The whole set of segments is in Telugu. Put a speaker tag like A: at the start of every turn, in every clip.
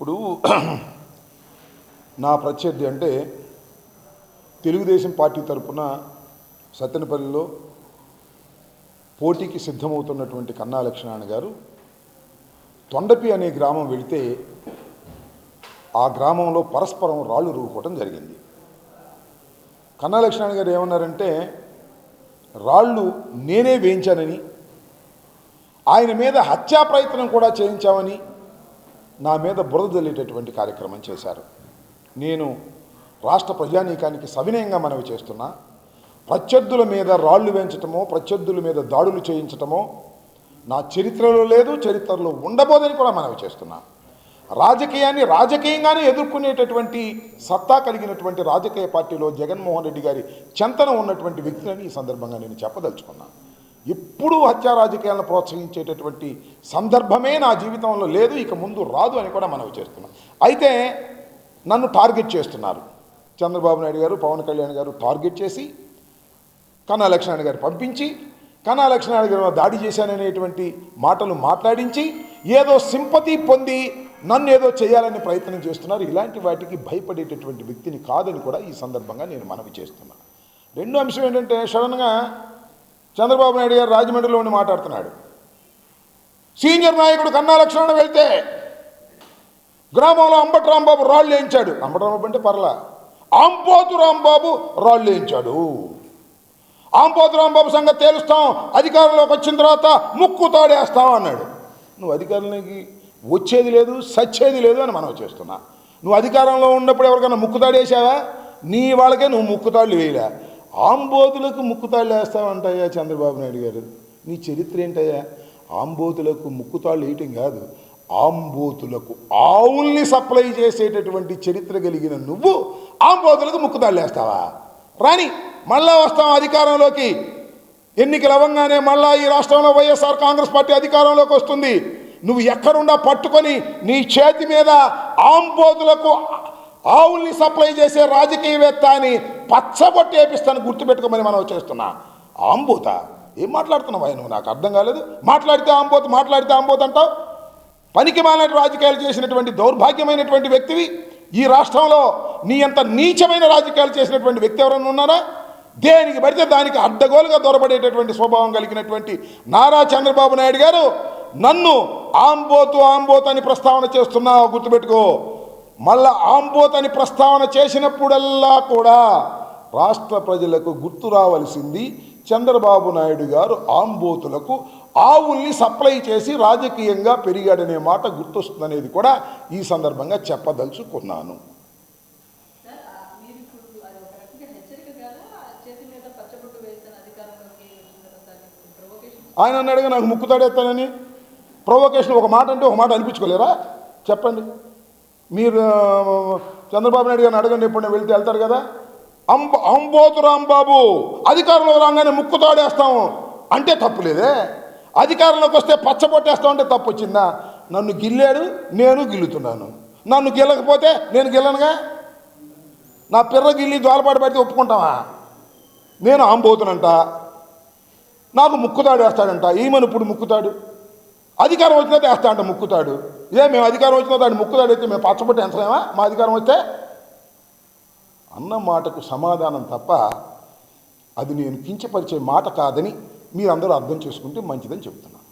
A: ఇప్పుడు నా ప్రత్యర్థి అంటే తెలుగుదేశం పార్టీ తరపున సత్తెనపల్లిలో పోటీకి సిద్ధమవుతున్నటువంటి కన్నా లక్ష్మణ గారు తొండపి అనే గ్రామం వెళితే ఆ గ్రామంలో పరస్పరం రాళ్ళు రూకోవటం జరిగింది. కన్నా లక్ష్మణ గారు ఏమన్నారంటే రాళ్ళు నేనే వేయించానని ఆయన మీద హత్యా ప్రయత్నం కూడా చేయించామని నా మీద బురద జల్లేటటువంటి కార్యక్రమం చేశారు. నేను రాష్ట్ర ప్రజానీకానికి సవినయంగా మనవి చేస్తున్నా ప్రత్యర్థుల మీద రాళ్ళు వేయించటమో ప్రత్యర్థుల మీద దాడులు చేయించటమో నా చరిత్రలో లేదు చరిత్రలో ఉండబోదని కూడా మనవి చేస్తున్నా. రాజకీయాన్ని రాజకీయంగానే ఎదుర్కొనేటటువంటి సత్తా కలిగినటువంటి రాజకీయ పార్టీలో జగన్మోహన్ రెడ్డి గారి చెంతన ఉన్నటువంటి వ్యక్తులని ఈ సందర్భంగా నేను చెప్పదలుచుకున్నాను ఎప్పుడూ హత్యా రాజకీయాలను ప్రోత్సహించేటటువంటి సందర్భమే నా జీవితంలో లేదు ఇక ముందు రాదు అని కూడా మనవి చేస్తున్నాం. అయితే నన్ను టార్గెట్ చేస్తున్నారు. చంద్రబాబు నాయుడు గారు పవన్ కళ్యాణ్ గారు టార్గెట్ చేసి కన్నా లక్ష్మణ గారు పంపించి కన్నా లక్ష్మణ గారు దాడి చేశాననేటువంటి మాటలు మాట్లాడించి ఏదో సింపతి పొంది నన్ను ఏదో చేయాలని ప్రయత్నం చేస్తున్నారు. ఇలాంటి వాటికి భయపడేటటువంటి వ్యక్తిని కాదని కూడా ఈ సందర్భంగా నేను మనవి చేస్తున్నాను. రెండో అంశం ఏంటంటే సడన్గా చంద్రబాబు నాయుడు గారు రాజమండ్రిలో ఉండి మాట్లాడుతున్నాడు. సీనియర్ నాయకుడు కన్నా లక్ష్మణ వెళ్తే గ్రామంలో అంబటి రాంబాబు రాళ్ళు వేయించాడు. అంబటి రాంబాబు అంటే పర్లా. ఆంపోతు రాంబాబు రాళ్ళు వేయించాడు. ఆంపోతు రాంబాబు సంగతి తేలుస్తాం. అధికారంలోకి వచ్చిన తర్వాత ముక్కు తాడేస్తాం అన్నాడు. నువ్వు అధికారంలోకి వచ్చేది లేదు సచ్చేది లేదు అని మనం చేస్తున్నా. నువ్వు అధికారంలో ఉన్నప్పుడు ఎవరికైనా ముక్కు తాడేసావా? నీ వాళ్ళకే నువ్వు ముక్కుతాళ్ళు వేయలే. ఆంబోతులకు ముక్కుతాళ్ళు వేస్తావంటయ్యా చంద్రబాబు నాయుడు గారు. నీ చరిత్ర ఏంటయ్యా? ఆంబోతులకు ముక్కుతాళ్ళు వేయటం కాదు. ఆంబోతులకు ఆవుల్ని సప్లై చేసేటటువంటి చరిత్ర కలిగిన నువ్వు ఆంబోతులకు ముక్కుతాళ్ళు వేస్తావా? రాని మళ్ళా వస్తాం అధికారంలోకి. ఎన్నికలు అవ్వగానే మళ్ళా ఈ రాష్ట్రంలో వైఎస్ఆర్ కాంగ్రెస్ పార్టీ అధికారంలోకి వస్తుంది. నువ్వు ఎక్కడుండా పట్టుకొని నీ చేతి మీద ఆంబోతులకు ఆవుల్ని సప్లై చేసే రాజకీయవేత్త అని పచ్చబొట్టి వేపిస్తాను గుర్తుపెట్టుకోమని మనం చేస్తున్నా. ఆంబూత ఏం మాట్లాడుతున్నావు నువ్వు? నాకు అర్థం కాలేదు. మాట్లాడితే ఆంబోతు మాట్లాడితే ఆంబోత్ అంటావు? పనికి మాలిన రాజకీయాలు చేసినటువంటి దౌర్భాగ్యమైనటువంటి వ్యక్తివి ఈ రాష్ట్రంలో నీ అంత నీచమైన రాజకీయాలు చేసినటువంటి వ్యక్తి ఎవరైనా ఉన్నారా? దేనికి పడితే దానికి అడ్డగోలుగా దొరబడేటటువంటి స్వభావం కలిగినటువంటి నారా చంద్రబాబు నాయుడు గారు నన్ను ఆంబోతు ఆంబోతు అని ప్రస్తావన చేస్తున్నావు గుర్తుపెట్టుకో. మళ్ళా ఆంబోతు అని ప్రస్తావన చేసినప్పుడల్లా కూడా రాష్ట్ర ప్రజలకు గుర్తు రావలసింది చంద్రబాబు నాయుడు గారు ఆంబోతులకు ఆవుల్ని సప్లై చేసి రాజకీయంగా పెరిగాడనే మాట గుర్తొస్తుందనేది కూడా ఈ సందర్భంగా చెప్పదలుచుకున్నాను. ఆయన అన్నాడుగా నాకు ముక్కు తాడేస్తానని ప్రొవోకేషన్ ఒక మాట అంటే ఒక మాట అనిపించుకోలేరా? చెప్పండి. మీరు చంద్రబాబు నాయుడు గారిని అడగండి ఎప్పుడు వెళ్తే వెళ్తారు కదా? అంబ అంబోతు రాంబాబు అధికారంలో రాగానే ముక్కు తాడేస్తాము అంటే తప్పులేదే అధికారంలోకి వస్తే పచ్చబొట్టేస్తాం అంటే తప్పు వచ్చిందా? నన్ను గిల్లాడు నేను గిల్లుతున్నాను. నన్ను గిల్లకపోతే నేను గిల్లనుగా? నా పిర్ర గిల్లి ద్వారపాటు పడితే ఒప్పుకుంటావా? నేను ఆంబోతునంట. నాకు ముక్కుతాడు వేస్తాడంట ఈమెను ఇప్పుడు ముక్కుతాడు? అధికారం వచ్చినా వేస్తా అంట ముక్కుతాడు. ఏ మేము అధికారం వచ్చినా దాన్ని ముక్కుతాడు అయితే మేము పచ్చబొట్టి ఎంచలేమా? మా అధికారం వస్తే? అన్న మాటకు సమాధానం తప్ప అది నేను కించపరిచే మాట కాదని మీరందరూ అర్థం చేసుకుంటే మంచిదని చెప్తున్నాను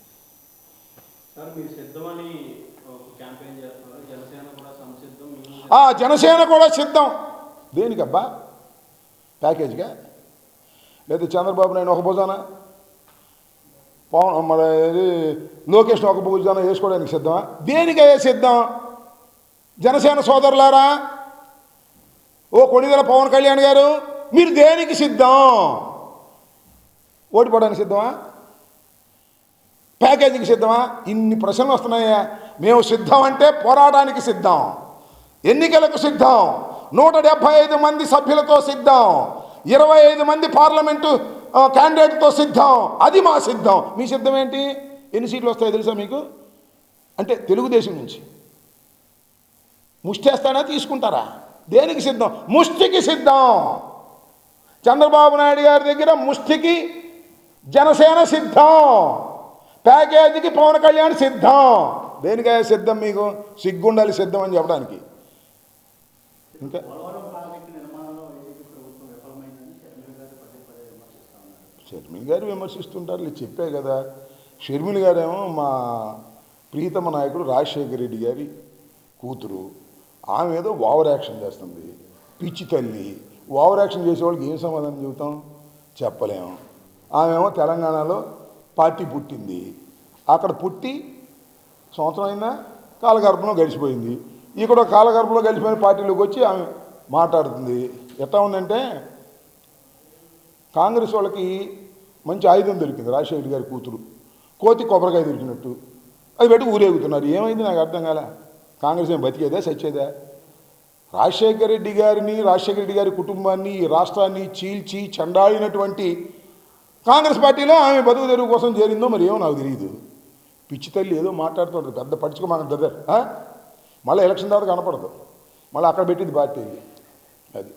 B: జనసేన కూడా
A: సిద్ధం. దేనికబ్బా? ప్యాకేజ్గా? లేదా చంద్రబాబు నాయుడు ఒక భుజాన? పవన్ మన ఇది లోకేష్ ఒక భుజాన వేసుకోవడానికి సిద్ధమా? దేనికయ్యే సిద్ధం? జనసేన సోదరులారా ఓ కొణిదెల పవన్ కళ్యాణ్ గారు మీరు దేనికి సిద్ధం? ఓడిపోవడానికి సిద్ధమా? ప్యాకేజీకి సిద్ధమా? ఇన్ని ప్రశ్నలు వస్తున్నాయా మేము సిద్ధం అంటే పోరాటానికి సిద్ధం. ఎన్నికలకు సిద్ధం. నూట డెబ్భై ఐదు మంది సభ్యులతో సిద్ధం. ఇరవై ఐదు మంది పార్లమెంటు క్యాండిడేట్తో సిద్ధం. అది మా సిద్ధం. మీ సిద్ధం ఏంటి? ఎన్ని సీట్లు వస్తాయో తెలుసా మీకు? అంటే తెలుగుదేశం నుంచి. ముష్టేస్తానా తీసుకుంటారా? దేనికి సిద్ధం? ముష్టికి సిద్ధం. చంద్రబాబు నాయుడు గారి దగ్గర ముష్టికి జనసేన సిద్ధం. ప్యాకేజీకి పవన్ కళ్యాణ్ సిద్ధం. దేనికాయ సిద్ధం మీకు? సిగ్గుండాలి సిద్ధం అని చెప్పడానికి. ఇంకా?
C: షర్మిల్ గారు
A: విమర్శిస్తుంటారు చెప్పే కదా. షర్మిల్ గారేమో మా ప్రీతమ నాయకుడు రాజశేఖర రెడ్డి గారి కూతురు. ఆమె ఏదో ఓవర్ యాక్షన్ చేస్తుంది. పిచ్చి తల్లి. ఓవర్ యాక్షన్ చేసేవాళ్ళకి ఏం సమాధానం చెబుతాం? చెప్పలేము ఆమెమో తెలంగాణలో పార్టీ పుట్టింది. అక్కడ పుట్టి సంవత్సరం అయినా కాలగర్భంలో గడిచిపోయింది. ఇక్కడ కాలగర్భంలో గడిచిపోయిన పార్టీలోకి వచ్చి ఆమె మాట్లాడుతుంది. ఎట్లా ఉందంటే కాంగ్రెస్ వాళ్ళకి మంచి ఆయుధం దొరికింది రాజశేఖర్ గారి కూతురు. కోతి కొబ్బరికాయ దొరికినట్టు. అది పెట్టి ఊరేగుతున్నారు. ఏమైంది నాకు అర్థం కాలే? కాంగ్రెస్ ఏం బతికేదా సచ్చేదా? రాజశేఖర రెడ్డి గారిని రాజశేఖర రెడ్డి గారి కుటుంబాన్ని ఈ రాష్ట్రాన్ని చీల్చి చండాడినటువంటి కాంగ్రెస్ పార్టీలో ఆమె బతుకు తెరువు కోసం చేరిందో మరి ఏమో నాకు తెలియదు పిచ్చి తల్లి ఏదో మాట్లాడుతుంటారు పెద్ద పడుచుకో మన బ్రదర్ మళ్ళీ ఎలక్షన్ తర్వాత కనపడదు. మళ్ళీ అక్కడ పెట్టింది పార్టీ. అది.